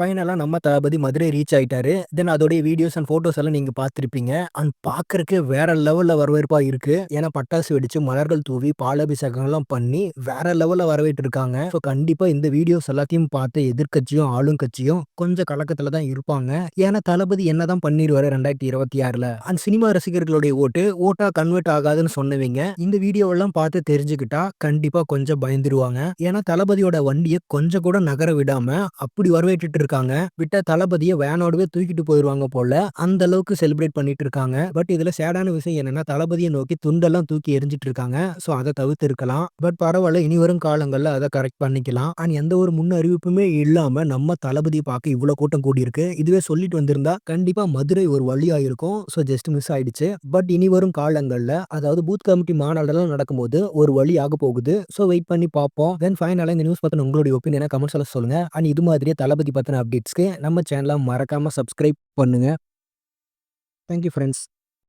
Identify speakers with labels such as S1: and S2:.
S1: ஃபைனலாக நம்ம தளபதி மதுரை ரீச் ஆகிட்டாரு தென் அதோடைய வீடியோஸ் அண்ட் ஃபோட்டோஸ் எல்லாம் நீங்கள் பார்த்துருப்பீங்க அண்ட் பார்க்குறக்கு வேற லெவலில் வரவேற்பாக இருக்குது ஏன்னா பட்டாசு வெடிச்சு, மலர்கள் தூவி, பாலாபிஷேகம்லாம் பண்ணி வேற லெவலில் வரவேற்று இருக்காங்க ஸோ கண்டிப்பாக இந்த வீடியோஸ் எல்லாத்தையும் பார்த்து எதிர்க்கட்சியும், ஆளும் கட்சியும் கொஞ்சம் கலக்கத்தில் தான் இருப்பாங்க. ஏன்னா தளபதி என்னதான் பண்ணிருவாரு 2026ல. அண்ட் சினிமா ரசிகர்களுடைய ஓட்டு, ஓட்டாக கன்வெர்ட் ஆகாதுன்னு சொன்னவங்க, இந்த வீடியோவெல்லாம் பார்த்து தெரிஞ்சுக்கிட்டா கண்டிப்பாக கொஞ்சம் பயந்துருவாங்க. ஏன்னா தளபதியோட வண்டியை கொஞ்சம் கூட நகர விடாமல் அப்படி வரவேற்றுட்டு இருக்காங்க. விட்ட தளபதியை வேனோடவே தூக்கிட்டு போயிருவாங்க போல. அந்த அளவுக்கு செலிப்ரேட் பண்ணிட்டு இருக்காங்க. பட் இதுல சேடான விஷயம் என்னன்னா, தளபதியை நோக்கி துண்டெல்லாம் தூக்கி எரிஞ்சிட்டு இருக்காங்க. ஸோ தவிர்த்து தவிர்த்திருக்கலாம். பட் பரவாயில்ல இனி வரும் காலங்கள்ல அதை கரெக்ட் பண்ணிக்கலாம். அண்ட் எந்த ஒரு முன் அறிவிப்புமே இல்லாம நம்ம தளபதியை பார்க்க இவ்வளோ கூட்டம் கூடியிருக்கு. இதுவே சொல்லிட்டு வந்திருந்தா கண்டிப்பா மதுரை ஒரு வழியா இருக்கும். ஸோ ஜஸ்ட் மிஸ் ஆயிடுச்சு. பட் இனி வரும் காலங்கள்ல அதாவது பூத் கமிட்டி மாநாடெல்லாம் நடக்கும்போது ஒரு வழி ஆக போகுது. ஸோ வெயிட் பண்ணி பார்ப்போம். தென் ஃபைனலா இந்த நியூஸ் பத்தின உங்களுடைய ஒப்பீனியனை கமெண்ட்ஸ்ல சொல்லுங்க. அண்ட் இது மாதிரியே தளபதி பத்தின அப்டேட்ஸ்க்கு நம்ம சேனலை மறக்காம சப்ஸ்கிரைப் பண்ணுங்க. Thank you